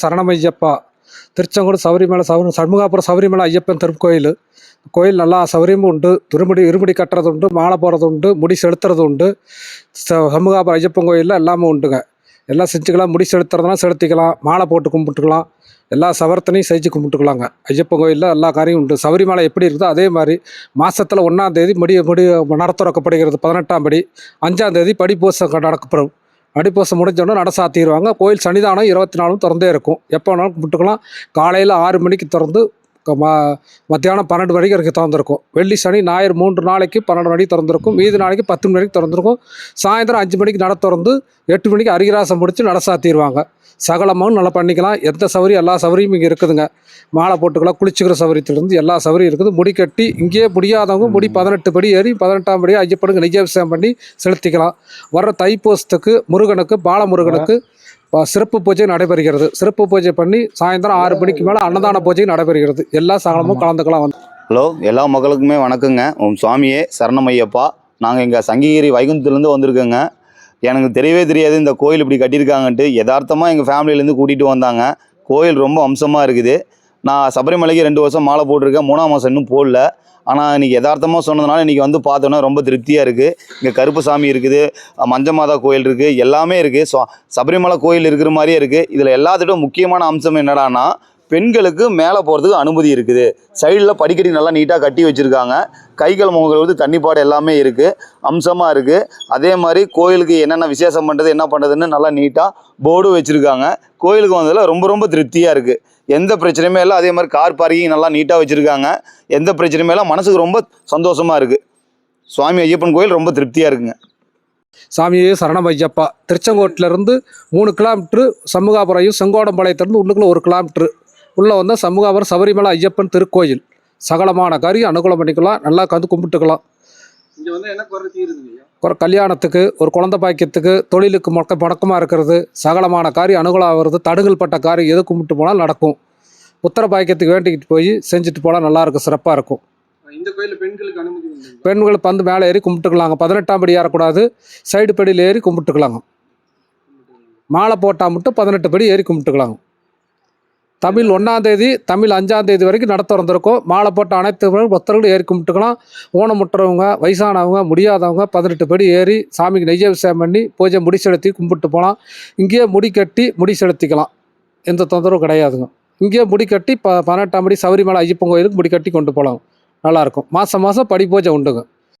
சரணமையப்பா. திருச்செங்கோடு சபரிமலை சபரி சண்முகாபுரம் சபரிமலை ஐயப்பன் திருக்கோயில். கோயில் நல்லா சௌகரியமும் உண்டு. திருமுடி இருமுடி கட்டுறது உண்டு மாலை போடுறது உண்டு முடி செலுத்துறது உண்டு சண்முகாபுரம் ஐயப்பன் கோயிலில் எல்லாமே உண்டுங்க. எல்லாம் செஞ்சுக்கலாம். முடி செலுத்துறதுனா செலுத்திக்கலாம். மாலை போட்டு கும்பிட்டுக்கலாம். எல்லா சவரத்தனையும் செஞ்சு கும்பிட்டுக்கலாங்க. ஐயப்பன் கோயிலில் எல்லா காரியம் உண்டு. சபரிமலை எப்படி இருக்குதோ அதே மாதிரி மாதத்தில் ஒன்றாந்தேதி முடி முடி நட திறக்கப்படுகிறது பதினெட்டாம் படி. அஞ்சாந்தேதி படிப்பூசம் நடக்கப்படும் அடிப்பூசம் முடிஞ்சோடனே நட சாத்திடுவாங்க. கோயில் சன்னிதானம் இருபத்தி நாலும் திறந்தே இருக்கும். எப்போ வேணாலும் கும்பிட்டுக்கலாம். காலையில் ஆறு மணிக்கு திறந்து ம மத்தியானம் பன்னெண்டு மணிக்கு வரைக்கும் திறந்துருக்கும். வெள்ளி சனி ஞாயிறு மூன்று நாளைக்கு பன்னெண்டு மணிக்கு திறந்துருக்கும். மீதி நாளைக்கு பத்து மணி வரைக்கும் திறந்துருக்கும். சாயந்தரம் அஞ்சு மணிக்கு நட திறந்து எட்டு மணிக்கு அரிகிராசம் முடித்து நட சாத்திடுவாங்க. சகலமாகவும் நல்லா பண்ணிக்கலாம். எந்த சௌகரியம் எல்லா சௌகரியமும் இங்கே இருக்குதுங்க. மாலை போட்டுக்கலாம் குளிச்சுக்கிற சௌகரியத்திலிருந்து எல்லா சௌகரியம் இருக்குது. முடி கட்டி இங்கேயே முடியாதவங்க முடி பதினெட்டு படி ஏறி பதினெட்டாம் படி ஐயப்பனுக்கு நெய்யாபிஷேகம் பண்ணி செலுத்திக்கலாம். வர்ற தைப்பூசத்துக்கு முருகனுக்கு பாலமுருகனுக்கு சிறப்பு பூஜை நடைபெறுகிறது. சிறப்பு பூஜை பண்ணி சாயந்தரம் ஆறு மணிக்கு மேலே அன்னதான பூஜை நடைபெறுகிறது. எல்லா சகலமும் கலந்துக்கலாம் வந்து. ஹலோ எல்லா மக்களுக்குமே வணக்கங்க. உம் சுவாமியே சரணமையப்பா. நாங்கள் இங்கே சங்ககிரி வைகுந்தத்துலேருந்து வந்திருக்கோங்க. எனக்கு தெரியவே தெரியாது இந்த கோயில் இப்படி கட்டியிருக்காங்கன்ட்டு. யதார்த்தமாக எங்கள் ஃபேமிலியிலேருந்து கூட்டிகிட்டு வந்தாங்க. கோயில் ரொம்ப அம்சமாக இருக்குது. நான் சபரிமலைக்கு ரெண்டு வருஷம் மாலை போட்டிருக்கேன் மூணாம் மாதம் இன்னும் போடல. ஆனால் இன்றைக்கி யதார்த்தமாக சொன்னதுனால இன்றைக்கி வந்து பார்த்தோன்னா ரொம்ப திருப்தியாக இருக்குது இங்கே கருப்பு சாமி இருக்குது மஞ்ச மாதா கோயில் இருக்குது எல்லாமே இருக்குது ஸோ சபரிமலை கோயில் இருக்கிற மாதிரியே இருக்குது இதில் எல்லாத்துட்டும் முக்கியமான அம்சம் என்னடானா பெண்களுக்கு மேலே போகிறதுக்கு அனுமதி இருக்குது. சைடில் படிக்கடி நல்லா நீட்டாக கட்டி வச்சுருக்காங்க. கைகள் முகங்கள் வந்து தண்ணிப்பாடு எல்லாமே இருக்குது அம்சமாக இருக்குது அதே மாதிரி கோயிலுக்கு என்னென்ன விசேஷம் பண்ணுறது என்ன பண்ணுறதுன்னு நல்லா நீட்டாக போர்டும் வச்சுருக்காங்க. கோயிலுக்கு வந்ததில் ரொம்ப ரொம்ப திருப்தியாக இருக்குது எந்த பிரச்சனையுமே இல்லை. அதே மாதிரி கார் பார்க்கிங் நல்லா நீட்டாக வச்சுருக்காங்க. எந்த பிரச்சனையுமே இல்லை. மனசுக்கு ரொம்ப சந்தோஷமாக இருக்குது சுவாமி ஐயப்பன் கோயில் ரொம்ப திருப்தியாக இருக்குங்க. சாமியே சரணம் ஐயப்பா. திருச்செங்கோட்டிலேருந்து மூணு கிலோமீட்ரு சமூகாபுரையும் செங்கோடம்பாளையத்திலேருந்து உள்ளுக்குள்ள ஒரு கிலோமீட்ரு உள்ளே வந்தால் சண்முகாபுரம் சபரிமலை ஐயப்பன் திருக்கோயில். சகலமான காரியம் அனுகூலம் பண்ணிக்கலாம். நல்லா கந்து கும்பிட்டுக்கலாம். இங்க வந்து என்ன குறை ஒரு கல்யாணத்துக்கு ஒரு குழந்தை பாக்கியத்துக்கு தொழிலுக்கு முடக்க முடக்கமாக இருக்கிறது. சகலமான காரியம் அனுகூலம் ஆகிறது. தடுங்கல் பட்ட காரியம் எது கும்பிட்டு போனால் நடக்கும். உத்தர பாக்கியத்துக்கு வேண்டிக்கிட்டு போய் செஞ்சுட்டு போனால் நல்லாயிருக்கும் சிறப்பாக இருக்கும். இந்த கோயில்ல பெண்களுக்கு அனுமதி பெண்கள் பந்து மேலே ஏறி கும்பிட்டுக்கலாங்க. பதினெட்டாம் படி ஏறக்கூடாது. சைடு படியில் ஏறி கும்பிட்டுக்கலாங்க. மாலை போட்டால் மட்டும் பதினெட்டு படி ஏறி கும்பிட்டுக்கலாங்க. தமிழ் ஒன்றாந்தேதி தமிழ் அஞ்சாந்தேதி வரைக்கும் நடத்திறந்திருக்கோம் மாலை போட்ட அனைத்து பேரும் பக்தர்களும் ஏறி கும்பிட்டுக்கலாம் ஊனமுட்டுறவங்க வயசானவங்க முடியாதவங்க பதினெட்டு படி ஏறி சாமிக்கு நெய்யாபிஷேகம் பண்ணி பூஜை முடி செலுத்தி கும்பிட்டு போகலாம். இங்கேயே முடி கட்டி முடி செலுத்திக்கலாம் எந்த தொந்தரவும் கிடையாதுங்க. இங்கேயே முடி கட்டி ப பதினெட்டாம் படி சபரிமலை ஐயப்பன் கோயிலுக்கு முடி கட்டி கொண்டு போகலாம். நல்லாயிருக்கும் மாதம் மாதம் படி பூஜை உண்டுங்க.